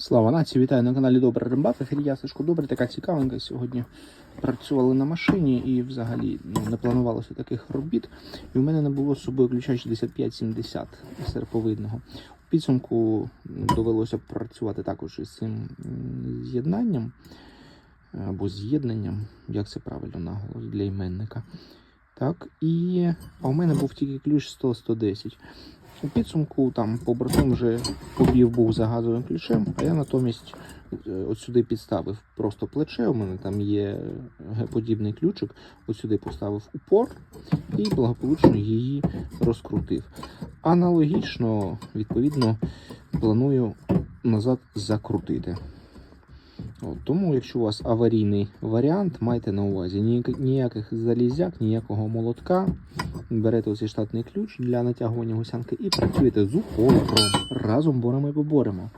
Слава нації, вітаю на каналі Добра Римбата. Я Сашко Добре, така цікавинка. Сьогодні працювали на машині і взагалі ну, не планувалося таких робіт. І в мене не було з собою ключа 6570 серповидного. У підсумку довелося працювати також із цим з'єднанням або з'єднанням, як це правильно наголос для іменника. Так, і а у мене був тільки ключ 100-110. У підсумку там побратим вже побів був за газовим ключем, а я натомість е, от сюди підставив просто плече. У мене там є Г-подібний ключик. От сюди поставив упор і благополучно її розкрутив. Аналогічно, відповідно, планую назад закрутити. От, тому, якщо у вас аварійний варіант, майте на увазі ніяких залізяк, ніякого молотка. Берете оцей штатний ключ для натягування гусянки і працюєте з упором. Разом боремо і поборемо.